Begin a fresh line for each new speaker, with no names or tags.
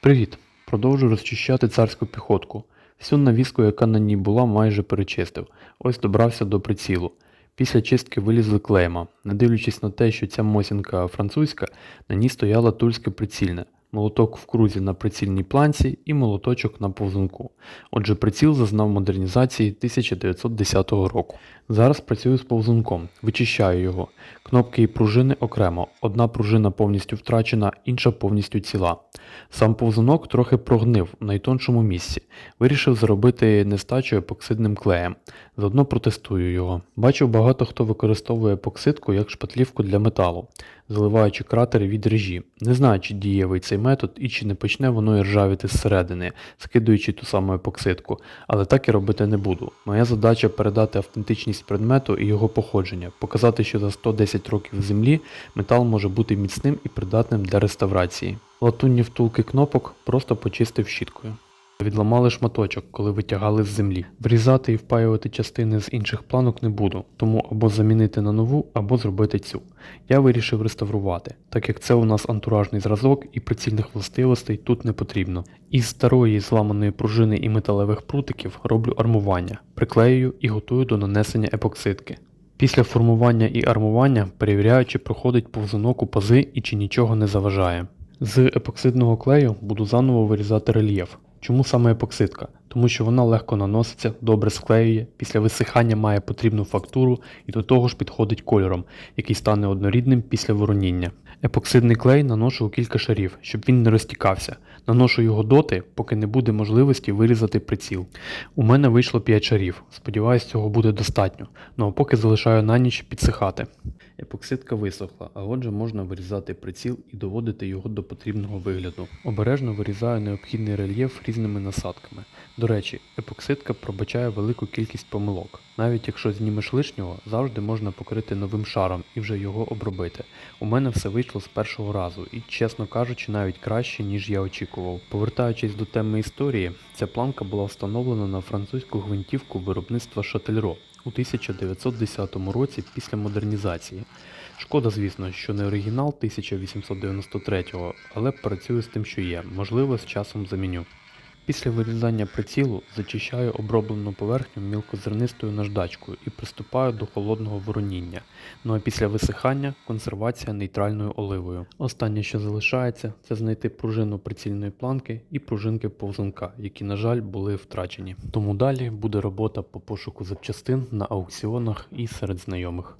Привіт! Продовжу розчищати царську піхотку. Всю навіску, яка на ній була, майже перечистив. Ось добрався до прицілу. Після чистки вилізли клейма. Не дивлячись на те, що ця мосінка французька, на ній стояла тульське прицільне. Молоток в крузі на прицільній планці і молоточок на повзунку. Отже, приціл зазнав модернізації 1910 року. Зараз працюю з повзунком, вичищаю його. Кнопки і пружини окремо. Одна пружина повністю втрачена, інша повністю ціла. Сам повзунок трохи прогнив в найтоншому місці. Вирішив зробити нестачу епоксидним клеєм. Заодно протестую його. Бачив, багато хто використовує епоксидку як шпатлівку для металу, заливаючи кратери від режі. Не знаю, чи дієвий цей метод і чи не почне воно іржавіти зсередини, скидуючи ту саму епоксидку, але так і робити не буду. Моя задача передати автентичність предмету і його походження, показати, що за 110 років землі метал може бути міцним і придатним для реставрації. Латунні втулки кнопок просто почистив щіткою. Відламали шматочок, коли витягали з землі. Врізати і впаювати частини з інших планок не буду, тому або замінити на нову, або зробити цю. Я вирішив реставрувати, так як це у нас антуражний зразок і прицільних властивостей тут не потрібно. Із старої зламаної пружини і металевих прутиків роблю армування, приклеюю і готую до нанесення епоксидки. Після формування і армування перевіряю, чи проходить повзунок у пази і чи нічого не заважає. З епоксидного клею буду заново вирізати рельєф. Чому саме епоксидка? Тому що вона легко наноситься, добре склеює, після висихання має потрібну фактуру і до того ж підходить кольором, який стане однорідним після вороніння. Епоксидний клей наношу у кілька шарів, щоб він не розтікався. Наношу його доти, поки не буде можливості вирізати приціл. У мене вийшло 5 шарів. Сподіваюсь, цього буде достатньо. Ну а поки залишаю на ніч підсихати. Епоксидка висохла, а отже можна вирізати приціл і доводити його до потрібного вигляду. Обережно вирізаю необхідний рельєф різними насадками. До речі, епоксидка пробачає велику кількість помилок. Навіть якщо знімеш лишнього, завжди можна покрити новим шаром і вже його обробити. У мене все вийшло з першого разу і, чесно кажучи, навіть краще, ніж я очікував. Повертаючись до теми історії, ця планка була встановлена на французьку гвинтівку виробництва Шательро у 1910 році після модернізації. Шкода, звісно, що не оригінал 1893-го, але працюю з тим, що є, можливо, з часом заміню. Після вирізання прицілу зачищаю оброблену поверхню мілкозернистою наждачкою і приступаю до холодного вороніння. Ну а після висихання консервація нейтральною оливою. Останнє, що залишається, це знайти пружину прицільної планки і пружинки повзунка, які, на жаль, були втрачені. Тому далі буде робота по пошуку запчастин на аукціонах і серед знайомих.